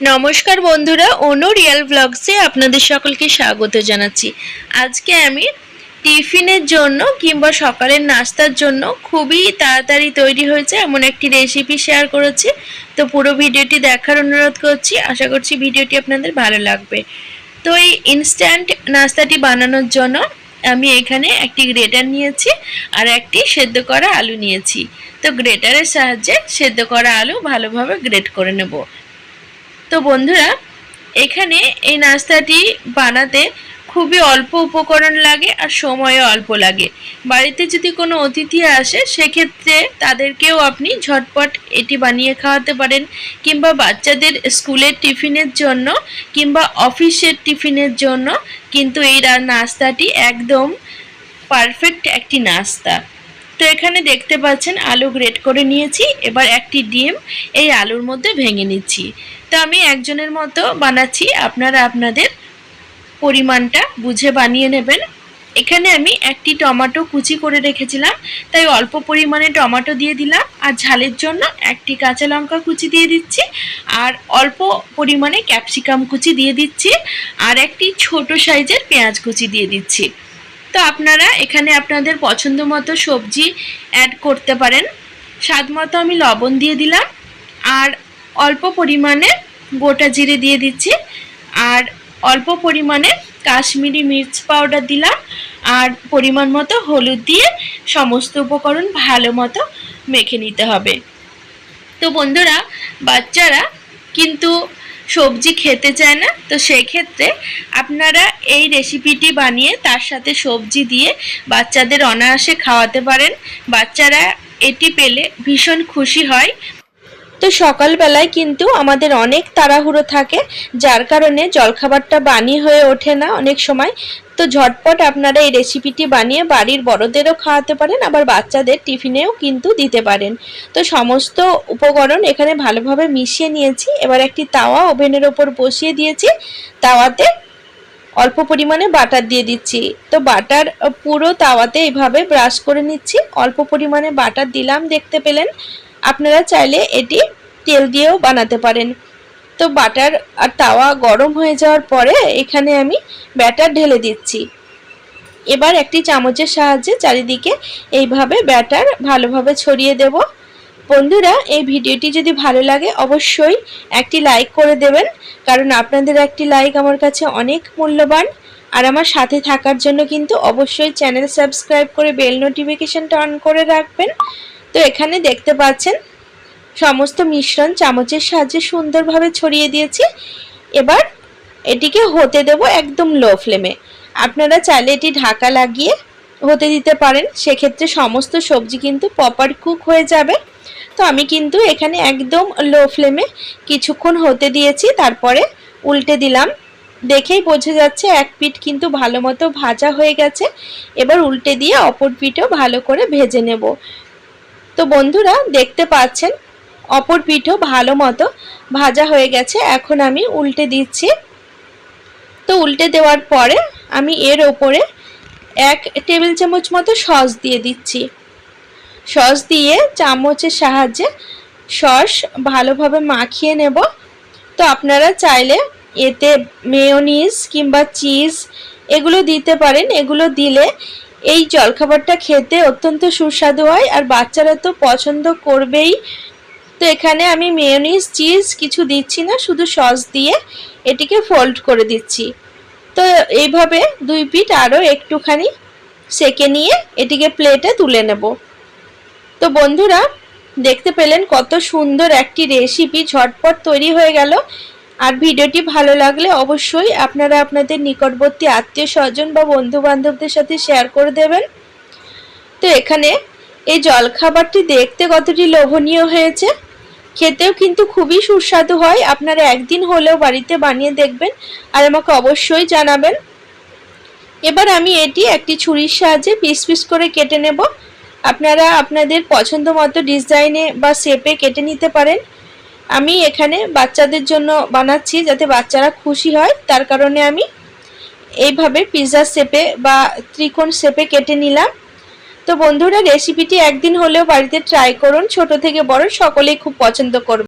নমস্কার বন্ধুরা, অনু রিয়াল ব্লগসে আপনাদের সকলকে স্বাগত জানাচ্ছি। আজকে আমি টিফিনের জন্য কিংবা সকালের নাস্তার জন্য খুবই তাড়াতাড়ি তৈরি হয়েছে এমন একটি রেসিপি শেয়ার করেছি। তো পুরো ভিডিওটি দেখার অনুরোধ করছি, আশা করছি ভিডিওটি আপনাদের ভালো লাগবে। তো এই ইনস্ট্যান্ট নাস্তাটি বানানোর জন্য আমি এখানে একটি গ্রেটার নিয়েছি আর একটি সেদ্ধ করা আলু নিয়েছি। তো গ্রেটারের সাহায্যে সেদ্ধ করা আলু ভালোভাবে গ্রেট করে নেব। তো বন্ধুরা, এখানে এই নাস্তাটি বানাতে খুবই অল্প উপকরণ লাগে আর সময়ও অল্প লাগে। বাড়িতে যদি কোনো অতিথি আসে, সেক্ষেত্রে তাদেরকেও আপনি ঝটপট এটি বানিয়ে খাওয়াতে পারেন কিংবা বাচ্চাদের স্কুলের টিফিনের জন্য কিংবা অফিসের টিফিনের জন্য কিন্তু এই নাস্তাটি একদম পারফেক্ট একটি নাস্তা। তো এখানে দেখতে পাচ্ছেন আলু গ্রেট করে নিয়েছি। এবার একটি ডিম এই আলুর মধ্যে ভেঙে নিচ্ছি। তো আমি একজনের মতো বানাচ্ছি। আপনারা আপনাদের পরিমাণটা বুঝে বানিয়ে নেবেন। এখানে আমি একটি টমেটো কুচি করে রেখেছিলাম। তাই অল্প পরিমাণে টমেটো দিয়ে দিলাম। আর ঝালের জন্য একটি কাঁচা লঙ্কা কুচি দিয়ে দিচ্ছি। আর অল্প পরিমাণে ক্যাপসিকাম কুচি দিয়ে দিচ্ছি। আর একটি ছোট সাইজের পেঁয়াজ কুচি দিয়ে দিচ্ছি। তো আপনারা এখানে আপনাদের পছন্দ মতো সবজি অ্যাড করতে পারেন। স্বাদ মতো আমি লবণ দিয়ে দিলাম। আর অল্প পরিমাণে গোটা জিরে দিয়ে দিচ্ছি। আর অল্প পরিমাণে কাশ্মীরি মির্চ পাউডার দিলাম। আর পরিমাণ মতো হলুদ দিয়ে সমস্ত উপকরণ ভালো মতো মেখে নিতে হবে। তো বন্ধুরা, বাচ্চারা কিন্তু সবজি খেতে চায় না, তো সেক্ষেত্রে আপনারা এই রেসিপিটি বানিয়ে তার সাথে সবজি দিয়ে বাচ্চাদের অনায়াসে খাওয়াতে পারেন। বাচ্চারা এটি পেলে ভীষণ খুশি হয়। তো সকালবেলায় কিন্তু আমাদের অনেক তাড়াহুড়ো থাকে, যার কারণে জলখাবারটা বানিয়ে হয়ে ওঠে না অনেক সময়। তো ঝটপট আপনারা এই রেসিপিটি বানিয়ে বাড়ির বড়দেরও খাওয়াতে পারেন, আবার বাচ্চাদের টিফিনেও কিন্তু দিতে পারেন। তো সমস্ত উপকরণ এখানে ভালোভাবে মিশিয়ে নিয়েছি। এবার একটি তাওয়া ওভেনের ওপর বসিয়ে দিয়েছি। তাওয়াতে অল্প পরিমাণে বাটার দিয়ে দিচ্ছি। তো বাটার, পুরো তাওয়াতে এইভাবে ব্রাশ করে নিচ্ছি। অল্প পরিমাণে বাটার দিলাম, দেখতে পেলেন। আপনারা চাইলে এটি তেল দিয়েও বানাতে পারেন। তো বাটার আর তাওয়া গরম হয়ে যাওয়ার পরে এখানে আমি ব্যাটার ঢেলে দিচ্ছি। এবার একটি চামচের সাহায্যে চারিদিকে এইভাবে ব্যাটার ভালোভাবে ছড়িয়ে দেব। বন্ধুরা, এই ভিডিওটি যদি ভালো লাগে অবশ্যই একটি লাইক করে দেবেন, কারণ আপনাদের একটি লাইক আমার কাছে অনেক মূল্যবান। আর আমার সাথে থাকার জন্য কিন্তু অবশ্যই চ্যানেল সাবস্ক্রাইব করে বেল নোটিফিকেশনটা অন করে রাখবেন। তো এখানে দেখতে পাচ্ছেন, সমস্ত মিশ্রণ চামচের সাহায্যে সুন্দরভাবে ছড়িয়ে দিয়েছি। এবার এটিকে হতে দেব একদম লো ফ্লেমে। আপনারা চাইলে এটি ঢাকা লাগিয়ে হতে দিতে পারেন। সেক্ষেত্রে সমস্ত সবজি কিন্তু প্রপার কুক হয়ে যাবে। তো আমি কিন্তু এখানে একদম লো ফ্লেমে কিছুক্ষণ হতে দিয়েছি। তারপরে উল্টে দিলাম। দেখেই বোঝা যাচ্ছে এক পিঠ কিন্তু ভালো মতো ভাজা হয়ে গেছে। এবার উল্টে দিয়ে অপর পিঠও ভালো করে ভেজে নেব। বন্ধুরা, দেখতে পাচ্ছেন, অপর পিঠও ভালো মতো ভাজা হয়ে গেছে। এখন আমি উল্টে দিচ্ছি। তো উল্টে দেওয়ার পরে আমি এর ওপরে এক টেবিল চামচ মতো সস দিয়ে দিচ্ছি। সস দিয়ে চামচের সাহায্যে সস ভালোভাবে মাখিয়ে নেব। তো আপনারা চাইলে এতে মেয়োনিজ কিংবা চিজ এগুলো দিতে পারেন। এগুলো দিলে এই জলখাবারটা খেতে অত্যন্ত সুস্বাদু হয় আর বাচ্চারা তো পছন্দ করবেই। তো এখানে আমি মেয়োনিজ চিজ কিছু দিচ্ছি না, শুধু সস দিয়ে এটিকে ফোল্ড করে দিচ্ছি। তো এইভাবে দুই পিঠ আরও একটুখানি সেকে নিয়ে এটিকে প্লেটে তুলে নেব। তো বন্ধুরা, দেখতে পেলেন কত সুন্দর একটি রেসিপি ঝটপট তৈরি হয়ে গেল। আর ভিডিওটি ভালো লাগলে অবশ্যই আপনারা আপনাদের নিকটবর্তী আত্মীয় স্বজন বা বন্ধু বান্ধবদের সাথে শেয়ার করে দেবেন। তো এখানে এই জলখাবারটি দেখতে কতটি লোভনীয় হয়েছে, খেতেও কিন্তু খুবই সুস্বাদু হয়। আপনারা একদিন হলেও বাড়িতে বানিয়ে দেখবেন আর আমাকে অবশ্যই জানাবেন। এবার আমি এটি একটি ছুরির সাহায্যে পিস পিস করে কেটে নেব। আপনারা আপনাদের পছন্দ মতো ডিজাইনে বা শেপে কেটে নিতে পারেন। আমি এখানে বাচ্চাদের জন্য বানাচ্ছি যাতে বাচ্চারা খুশি হয়। তার কারণে আমি এইভাবে পিৎজা শেপে বা ত্রিকোণ শেপে কেটে নিলাম। তো বন্ধুরা রেসিপিটি একদিন হলেও বাড়িতে ট্রাই করুন। ছোট থেকে বড় সকলেই খুব পছন্দ করবে।